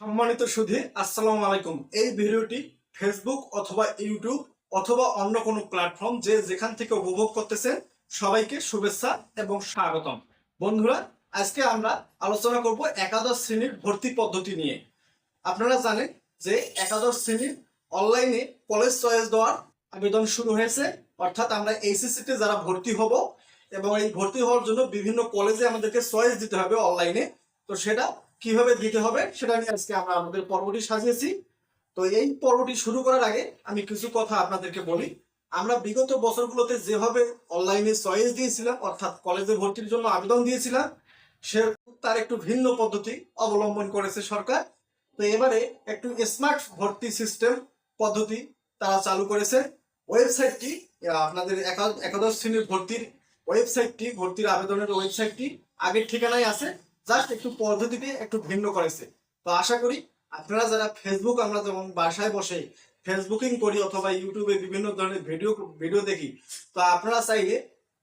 সম্মানিত সুধী, আসসালামু আলাইকুম। এই ভিডিওটি ফেসবুক অথবা ইউটিউব অথবা অন্য কোনো প্ল্যাটফর্ম যে যেখান থেকে উপভোগ করতেছেন সবাইকে শুভেচ্ছা এবং স্বাগতম। বন্ধুরা, আজকে আমরা আলোচনা করব একাদশ শ্রেণির ভর্তি পদ্ধতি নিয়ে। আপনারা জানেন যে একাদশ শ্রেণির অনলাইনে কলেজ চয়েস দেওয়ার আবেদন শুরু হয়েছে, অর্থাৎ আমরা এইচএসসিতে যারা ভর্তি হব এবং এই ভর্তি হওয়ার জন্য বিভিন্ন কলেজে আমাদেরকে চয়েস দিতে হবে অনলাইনে তো সেটা কীভাবে দিতে হবে সেটা নিয়ে আজকে আমরা আমাদের পর্বটি সাজিয়েছি। তো এই পর্বটি শুরু করার আগে আমি কিছু কথা আপনাদেরকে বলি। আমরা বিগত বছরগুলোতে যেভাবে অনলাইনে চয়েস দিয়েছিলাম, অর্থাৎ কলেজে ভর্তির জন্য আবেদন দিয়েছিলাম সে তার একটু ভিন্ন পদ্ধতি অবলম্বন করেছে সরকার। তো এবারে একটু স্মার্ট ভর্তি সিস্টেম পদ্ধতি তারা চালু করেছে। ওয়েবসাইটটি আপনাদের একা- একাদশ শ্রেণির ভর্তির ওয়েবসাইটটি, ভর্তির আবেদনের ওয়েবসাইটটি আগের ঠিকানায় আছে। জাস্ট একটু পদ্ধতিটি একটু ভিন্ন করেছে। তো আশা করি আপনারা যারা ফেসবুক আমরা যেমন বাসায় বসে ফেসবুকিং করি অথবা ইউটিউবে বিভিন্ন ধরনের ভিডিও ভিডিও দেখি, তো আপনারা চাইলে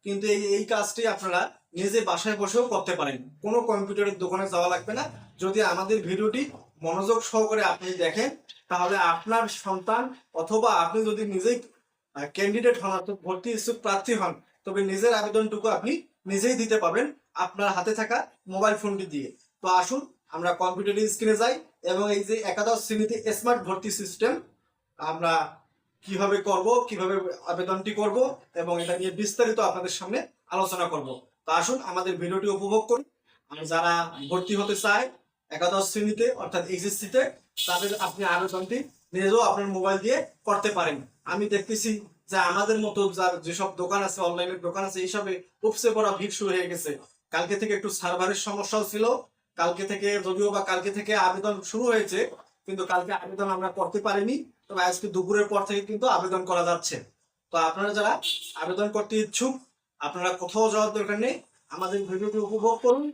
কিন্তু এই এই কাজটি আপনারা নিজে বাসায় বসেও করতে পারেন। কোনো কম্পিউটারের দোকানে যাওয়া লাগবে না। যদি আমাদের ভিডিওটি মনোযোগ সহকারে আপনি দেখেন, তাহলে আপনার সন্তান অথবা আপনি যদি নিজেই ক্যান্ডিডেট হন অর্থাৎ ভর্তি ইচ্ছুক প্রার্থী হন, তবে নিজের আবেদনটুকু আপনি নিজেই দিতে পাবেন আপনার হাতে থাকা মোবাইল ফোনটি দিয়ে। তো আসুন, আমরা কম্পিউটার স্ক্রিনে যাই এবং এই যে একাদশ শ্রেণীতে স্মার্ট ভর্তি সিস্টেম, আমরা কীভাবে করব, কীভাবে আবেদনটি করব এবং এটা নিয়ে বিস্তারিত আপনাদের সামনে আলোচনা করব। তো আসুন, আমাদের ভিডিওটি উপভোগ করুন আর যারা ভর্তি হতে চায় একাদশ শ্রেণীতে, অর্থাৎ এইচএসসি তে তাদের আপনি আবেদনটি নিজেও আপনার মোবাইল দিয়ে করতে পারেন। আমি দেখতেছি যে আমাদের মতো যার যেসব দোকান আছে অনলাইনের দোকান আছে, এইসবে উপসে পড়া ভিড় শুরু হয়ে গেছে। কালকে থেকে একটু সার্ভারের সমস্যাও ছিল। কালকে থেকে যদিও বা কালকে থেকে আবেদন শুরু হয়েছে, কিন্তু কালকে আবেদন আমরা করতে পারিনি। তবে আজকে দুপুরের পর থেকে কিন্তু আবেদন করা যাচ্ছে। তো আপনারা যারা আবেদন করতে ইচ্ছুক, আপনারা কোথাও যাওয়ার দরকার নেই। আমাদের ভিডিওটি উপভোগ করুন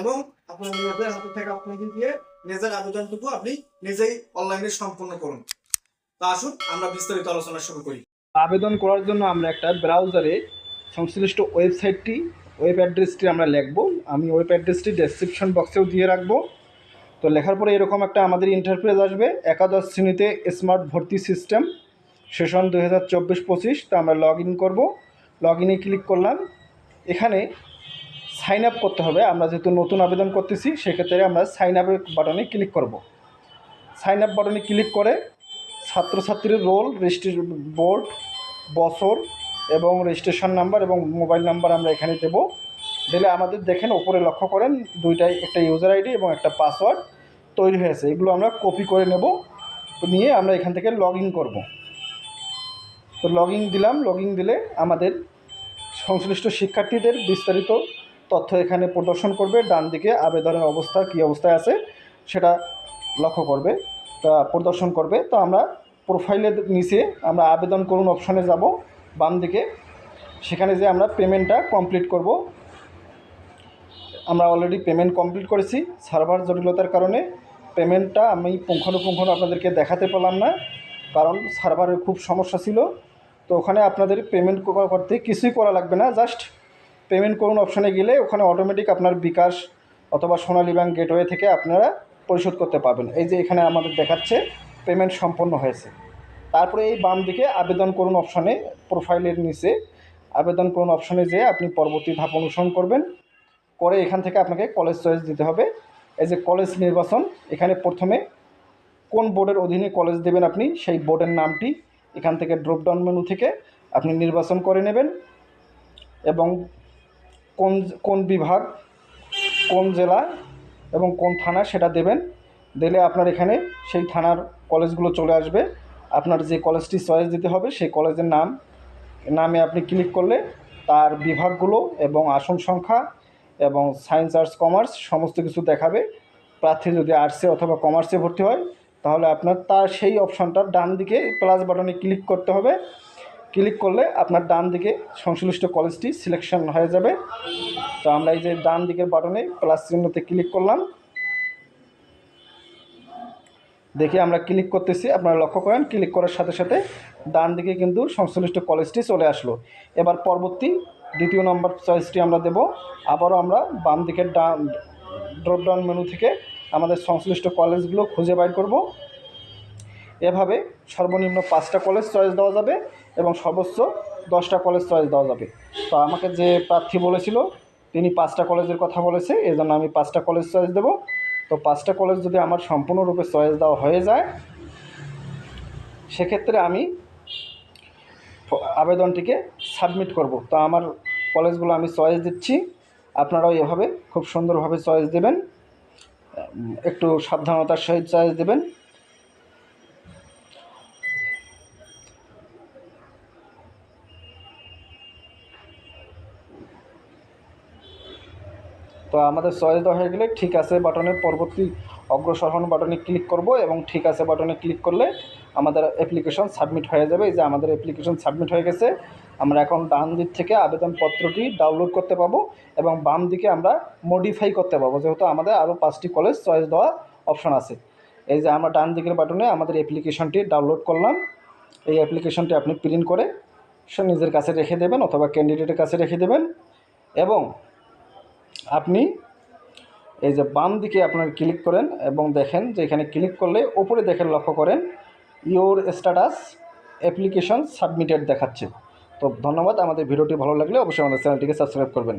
এবং আপনার হাতে থেকে আপনাকে দিয়ে নিজের আবেদনটুকু আপনি নিজেই অনলাইনে সম্পন্ন করুন। তা আসুন, আমরা বিস্তারিত আলোচনা শুরু করি। আবেদন করার জন্য আমরা একটা ব্রাউজারে সংশ্লিষ্ট ওয়েবসাইটটি, ওয়েব অ্যাড্রেসটি আমরা লিখব। আমি ওয়েব অ্যাড্রেসটি ডেসক্রিপশন বক্সেও দিয়ে রাখব। তো লেখার পরে এরকম একটা আমাদের ইন্টারফেস আসবে। একাদশ শ্রেণীতে স্মার্ট ভর্তি সিস্টেম সেশন দু হাজার চব্বিশ পঁচিশ। তো আমরা লগ ইন করব। লগ ইনে ক্লিক করলাম। এখানে সাইন আপ করতে হবে। আমরা যেহেতু নতুন আবেদন করতেছি, সেক্ষেত্রে আমরা সাইন আপের বাটনে ক্লিক করব। সাইন আপ বাটনে ক্লিক করে ছাত্রছাত্রীর রোল রেজিস্ট্রেশন বোর্ড বছর এবং রেজিস্ট্রেশন নাম্বার এবং মোবাইল নাম্বার আমরা এখানে দেবো। দিলে আমাদের দেখেন ওপরে লক্ষ্য করেন, দুইটাই একটা ইউজার আইডি এবং একটা পাসওয়ার্ড তৈরি হয়েছে। এগুলো আমরা কপি করে নেব, নিয়ে আমরা এখান থেকে লগ ইন করব। তো লগ দিলাম লগ দিলে আমাদের সংশ্লিষ্ট শিক্ষার্থীদের বিস্তারিত তথ্য এখানে প্রদর্শন করবে। ডান দিকে আবেদনের অবস্থা, কী অবস্থায় আছে, সেটা লক্ষ্য করবে, তা প্রদর্শন করবে। তো আমরা প্রোফাইলের নিচে আমরা আবেদন করুন অপশনে যাব, বাম দিকে। সেখানে যে আমরা পেমেন্টটা কমপ্লিট করব। আমরা অলরেডি পেমেন্ট কমপ্লিট করেছি সার্ভার জটিলতার কারণে পেমেন্টটা আমি পুঙ্খানুপুঙ্খ আপনাদেরকে দেখাতে পারলাম না, কারণ সার্ভারের খুব সমস্যা ছিল। তো ওখানে আপনাদের পেমেন্ট করতে কিছুই করা লাগবে না জাস্ট পেমেন্ট করুন অপশানে গেলে ওখানে অটোমেটিক আপনার বিকাশ অথবা সোনালী ব্যাংক গেটওয়ে থেকে আপনারা পরিশোধ করতে পারবেন। এই যে এখানে আমাদের দেখাচ্ছে পেমেন্ট সম্পন্ন হয়েছে। তারপরে এই বাম দিকে আবেদন করুন অপশনে প্রোফাইলের নিচে আবেদন করুন অপশনে যেয়ে আপনি পরবর্তী ধাপ অনুসরণ করবেন। করে এখান থেকে আপনাকে কলেজ চয়েস দিতে হবে। এই যে কলেজ নির্বাচন, এখানে প্রথমে কোন বোর্ডের অধীনে কলেজ দেবেন আপনি, সেই বোর্ডের নামটি এখান থেকে ড্রপডাউন মেনু থেকে আপনি নির্বাচন করে নেবেন এবং কোন কোন বিভাগ, কোন জেলা এবং কোন থানা সেটা দেবেন। দিলে আপনার এখানে সেই থানার কলেজগুলো চলে আসবে। আপনার যে কলেজটি চয়েস দিতে হবে, সেই কলেজের নাম, নামে আপনি ক্লিক করলে তার বিভাগগুলো এবং আসন সংখ্যা এবং সায়েন্স আর্টস কমার্স সমস্ত কিছু দেখাবে। প্রার্থী যদি আর্টসে অথবা কমার্সে ভর্তি হয়, তাহলে আপনার তার সেই অপশনটার ডান দিকে প্লাস বাটনে ক্লিক করতে হবে। ক্লিক করলে আপনার ডান দিকে সংশ্লিষ্ট কলেজটি সিলেকশন হয়ে যাবে। তো আমরা এই যে ডান দিকের বাটনে প্লাস চিহ্নতে ক্লিক করলাম। দেখে আমরা ক্লিক করতেছি, আপনারা লক্ষ্য করেন ক্লিক করার সাথে সাথে ডান দিকে কিন্তু সংশ্লিষ্ট কলেজটি চলে আসলো। এবার পরবর্তী দ্বিতীয় নম্বর চয়েসটি আমরা দেব। আবারও আমরা বাম দিকের ডান ড্রপডাউন মেনু থেকে আমাদের সংশ্লিষ্ট কলেজগুলো খুঁজে বাইর করব। এভাবে সর্বনিম্ন পাঁচটা কলেজ চয়েস দেওয়া যাবে এবং সর্বোচ্চ দশটা কলেজ চয়েস দেওয়া যাবে। তো আমাকে যে প্রার্থী বলেছিল, তিনি পাঁচটা কলেজের কথা বলেছে এই জন্য আমি পাঁচটা কলেজ চয়েস দেবো। তো পাঁচটা কলেজ যদি আমার সম্পূর্ণরূপে চয়েস দেওয়া হয়ে যায়, সেক্ষেত্রে আমি আবেদনটিকে সাবমিট করব। তো আমার কলেজগুলো আমি চয়েস দিচ্ছি। আপনারাও এভাবে খুব সুন্দরভাবে চয়েস দেবেন। একটু সাবধানতার সহিত চয়েস দেবেন। তো আমাদের চয়েস দেওয়া হয়ে গেলে ঠিক আছে বাটনে পরবর্তী অগ্রসরণ বাটনে ক্লিক করব এবং ঠিক আছে বাটনে ক্লিক করলে আমাদের অ্যাপ্লিকেশন সাবমিট হয়ে যাবে। এই যে আমাদের অ্যাপ্লিকেশন সাবমিট হয়ে গেছে, আমরা এখন ডান দিক থেকে আবেদনপত্রটি ডাউনলোড করতে পাবো এবং বাম দিকে আমরা মডিফাই করতে পাবো। যেহেতু আমাদের আরও পাঁচটি কলেজ চয়েস দেওয়া অপশন আছে। এই যে আমরা ডান দিকের বাটনে আমাদের অ্যাপ্লিকেশনটি ডাউনলোড করলাম। এই অ্যাপ্লিকেশনটি আপনি প্রিন্ট করে সে নিজের কাছে রেখে দেবেন অথবা ক্যান্ডিডেটের কাছে রেখে দেবেন এবং আপনি এই যে বাম দিকে আপনার ক্লিক করেন এবং দেখেন যে এখানে ক্লিক করলে ওপরে দেখেন লক্ষ্য করেন ইওর স্ট্যাটাস অ্যাপ্লিকেশন সাবমিটেড দেখাচ্ছে। তো ধন্যবাদ, আমাদের ভিডিওটি ভালো লাগলে অবশ্যই আমাদের চ্যানেলটিকে সাবস্ক্রাইব করবেন।